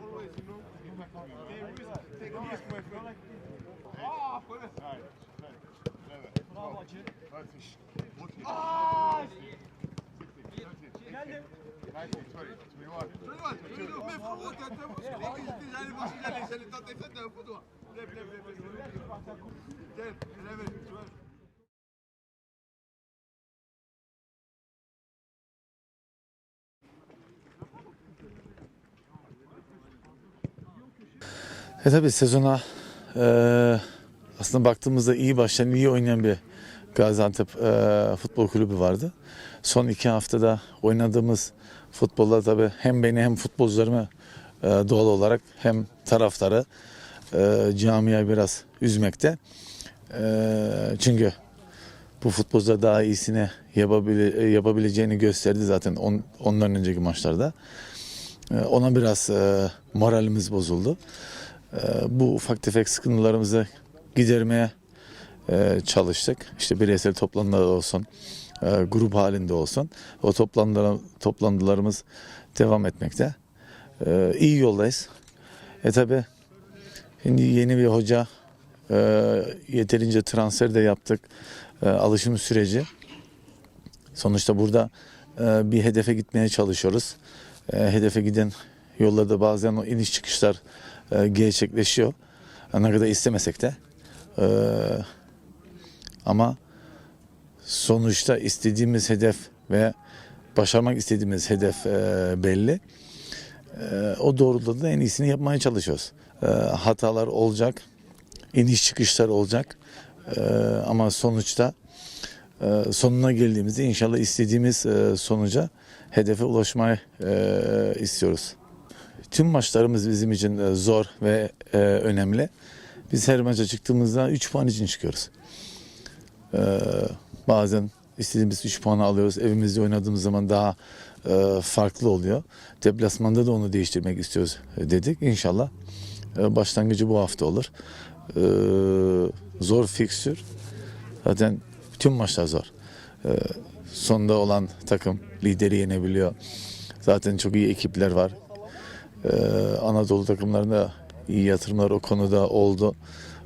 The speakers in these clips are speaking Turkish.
Always, you know, take risk, take risk, my friend. E tabi sezona e, aslında baktığımızda iyi başlayan, iyi oynayan bir Gaziantep e, Futbol Kulübü vardı. Son iki haftada oynadığımız futbolda tabi hem beni hem futbolcularımı e, doğal olarak hem taraftarı e, camiayı biraz üzmekte. E, çünkü bu futbolcular daha iyisini yapabile, yapabileceğini gösterdi zaten on, ondan önceki maçlarda. E, ona biraz e, moralimiz bozuldu. E, bu ufak tefek sıkıntılarımızı gidermeye e, çalıştık. İşte bireysel toplantılar olsun, e, grup halinde olsun. O toplantılar, toplantılarımız devam etmekte. E, iyi yoldayız. E tabi şimdi yeni bir hoca yeterince transfer de yaptık. Alışım süreci. Sonuçta burada bir hedefe gitmeye çalışıyoruz. Hedefe giden yollarda bazen o iniş çıkışlar e, gerçekleşiyor. Ne kadar istemesek de. E, ama sonuçta istediğimiz hedef ve başarmak istediğimiz hedef e, belli. E, o doğrultuda da en iyisini yapmaya çalışıyoruz. E, hatalar olacak, iniş çıkışlar olacak. E, ama sonuçta e, sonuna geldiğimizde inşallah istediğimiz e, sonuca, hedefe ulaşmayı e, istiyoruz. Tüm maçlarımız bizim için e, zor ve e, önemli. Biz her maça çıktığımızda 3 puan için çıkıyoruz. E, bazen istediğimiz 3 puanı alıyoruz. Evimizde oynadığımız zaman daha farklı oluyor. Deplasmanda da onu değiştirmek istiyoruz dedik. İnşallah başlangıcı bu hafta olur. Zor fikstür. Zaten tüm maçlar zor. Sonda olan takım lideri yenebiliyor. Zaten çok iyi ekipler var. Ee, Anadolu takımlarında iyi yatırımlar o konuda oldu.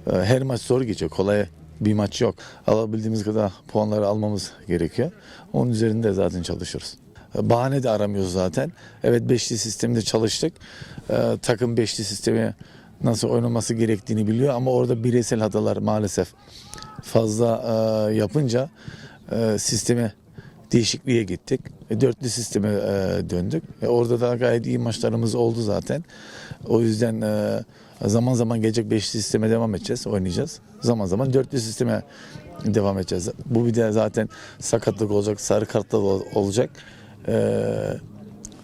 Ee, her maç zor geçiyor. Kolay bir maç yok. Alabildiğimiz kadar puanları almamız gerekiyor. Onun üzerinde zaten çalışıyoruz. Ee, Bahane de aramıyoruz zaten. Evet beşli sistemde çalıştık. Ee, takım beşli sistemi nasıl oynaması gerektiğini biliyor ama orada bireysel hatalar maalesef fazla e, yapınca e, sistemi değişikliğe gittik. E, dörtlü sisteme e, döndük. E, orada da gayet iyi maçlarımız oldu zaten. O yüzden e, zaman zaman gelecek beşli sisteme devam edeceğiz, oynayacağız. Zaman zaman dörtlü sisteme devam edeceğiz. Bu bir de zaten sakatlık olacak, sarı kartlar ol- olacak. E,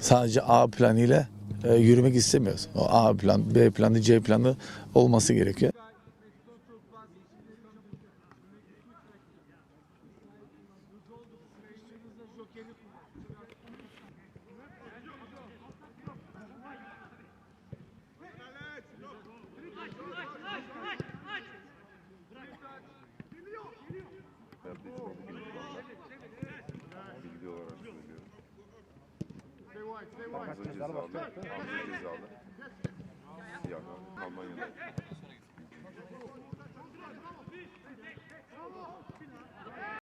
sadece A planıyla e, yürümek istemiyoruz. O A plan, B planı, C planı olması gerekiyor. Bilgi olarak söylüyorum. Hamza cezalı. Hamza cezalı. Siyah. Almanya'da.